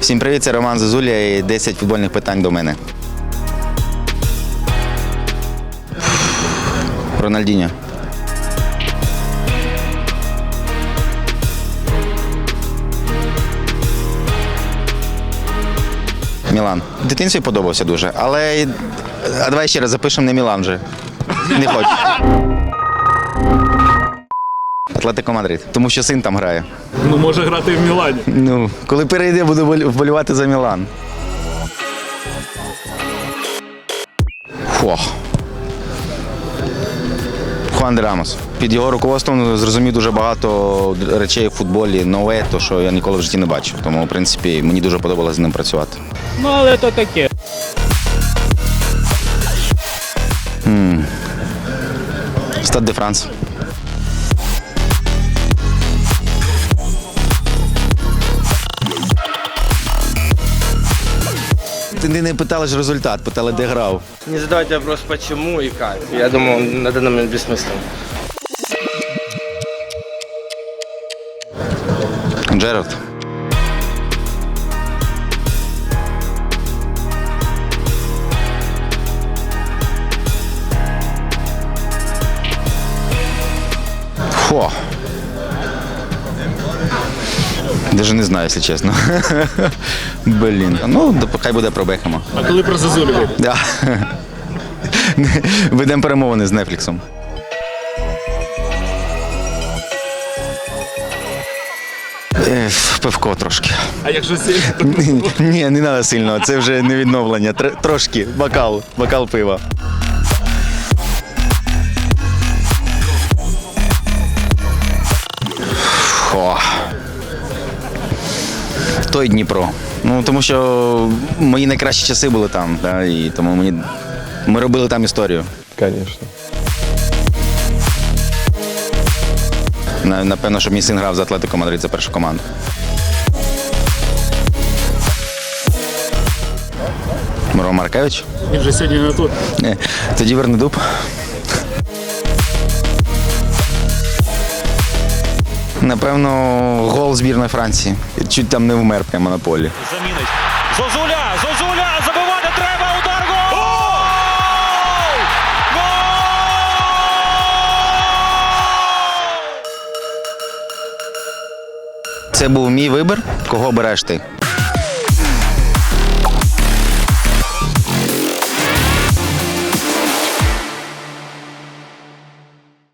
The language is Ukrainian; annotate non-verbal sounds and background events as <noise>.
Всім привіт, це Роман Зозуля і 10 футбольних питань до мене. Рональдіньо. Мілан. Дитинстві подобався дуже, але. А давай ще раз запишемо не Мілан вже. Не хочу. Атлетико Мадрид. Тому що син там грає. Ну, може грати в Мілані. Ну, коли перейде, буду вболівати за Мілан. Фух. Хуан де Рамос. Під його руководством зрозумів дуже багато речей в футболі, нове, то що я ніколи в житті не бачив. Тому, в принципі, мені дуже подобалося з ним працювати. Ну, але то таке. Стад де Франс. Ти не питали ж результат, питали, де грав. Не задавайте вопрос почему и как. Я думаю, он на данный момент бессмысленно. Джерард. Фу. Даже не знаю, якщо чесно. <laughs> Блін. Ну, хай буде про Бекхема. А коли про Зазулю? Да. <laughs> Ведемо перемовини з Нетфліксом. Е, Пивко трошки. А якщо сильно? Ні, не треба сильно, це вже не відновлення. Трошки, бокал, бокал пива. Той Дніпро. Ну, тому що мої найкращі часи були там, да, і тому мені. Ми робили там історію. Конечно. На- Напевно, щоб мій син грав за Атлетико Мадрид за першу команду. Миро Маркевич? Він же сьогодні не тут. Ні. Тоді Вернедуб. Напевно, гол збірної Франції. Чуть там не вмер прямо на полі. замінить. Зозуля! Зозуля! Забивати треба! Удар! Гол! Гол! Це був мій вибір. Кого береш ти?